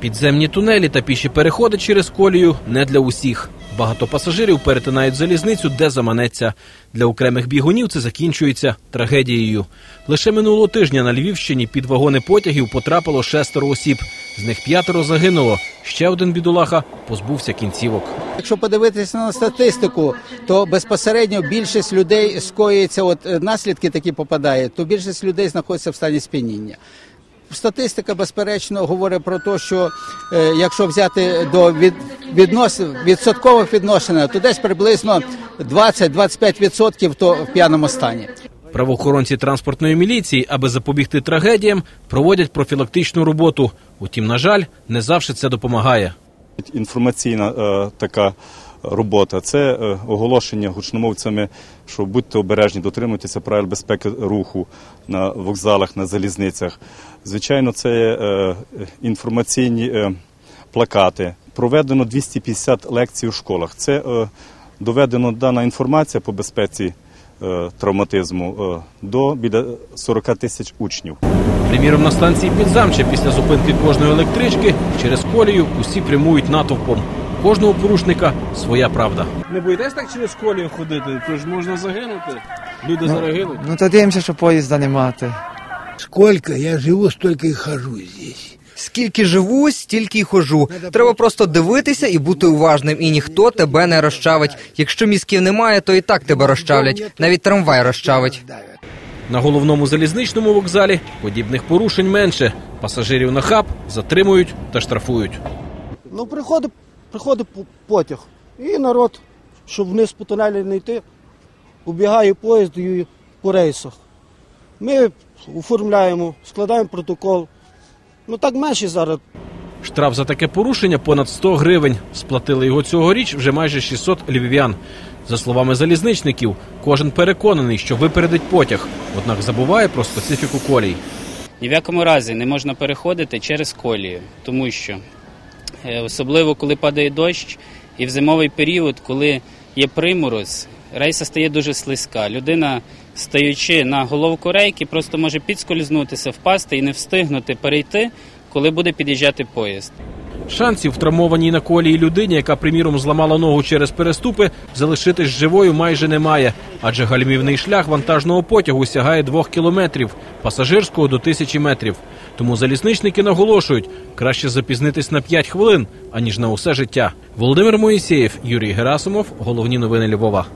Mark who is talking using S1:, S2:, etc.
S1: Підземні тунелі та піші переходи через колію не для усіх. Багато пасажирів перетинають залізницю, де заманеться. Для окремих бігунів це закінчується трагедією. Лише минулого тижня на Львівщині під вагони потягів потрапило шестеро осіб. З них п'ятеро загинуло. Ще один бідолаха позбувся кінцівок.
S2: Якщо подивитися на статистику, то безпосередньо більшість людей скоюється, от е, наслідки такі попадають, то більшість людей знаходиться в стані сп'яніння. Статистика, безперечно, говорить про те, що е, якщо взяти до від, віднос, відсоткових відношень, то десь приблизно 20-25% то в п'яному стані.
S1: Правоохоронці транспортної міліції, аби запобігти трагедіям, проводять профілактичну роботу. Утім, на жаль, не завжди це допомагає.
S3: Інформаційна е, така робота це е, оголошення гучномовцями, що будьте обережні, дотримуйтеся правил безпеки руху на вокзалах, на залізницях. Звичайно, це е, інформаційні е, плакати. Проведено 250 лекцій у школах. Це доведено дана інформація по безпеці травматизму до біля 40 тисяч учнів.
S1: Приміром, на станції Підзамче після зупинки кожної електрички через колію усі прямують натовпом. Кожного порушника своя правда.
S4: Не боїтесь так через колію ходити? То ж можна загинути. Люди зараз гинуть.
S5: Ну то дивимося, що поїзда не мати.
S6: Сколько я живу, столько и хожу здесь.
S7: Скільки живу, стільки й хожу. Треба просто дивитися і бути уважним, і ніхто тебе не розчавить. Якщо мізків немає, то і так тебе розчавлять. Навіть трамвай розчавить.
S1: На головному залізничному вокзалі подібних порушень менше. Пасажирів на хаб затримують та штрафують.
S8: Ну, приходить, приходить потяг. І народ, щоб вниз по тунелі не йти, убігає поїзд і по рейсах. Ми оформляємо, складаємо протокол. Ну так менше зараз.
S1: Штраф за таке порушення понад 100 гривень. Сплатили його цьогоріч вже майже 600 львів'ян. За словами залізничників, кожен переконаний, що випередить потяг, однак забуває про специфіку колій.
S9: Ні в якому разі не можна переходити через колію, тому що особливо коли падає дощ і в зимовий період, коли є примороз, рейса стає дуже слизька. Людина, стаючи на головку рейки, просто може підскользнутися, впасти і не встигнути перейти, коли буде під'їжджати поїзд.
S1: Шансів травмованій на колії людині, яка, приміром, зламала ногу через переступи, залишитись живою майже немає, адже гальмівний шлях вантажного потягу сягає двох кілометрів, пасажирського до тисячі метрів. Тому залізничники наголошують, краще запізнитись на 5 хвилин, аніж на усе життя. Володимир Моїсеєв, Юрій Герасимов, головні новини Львова.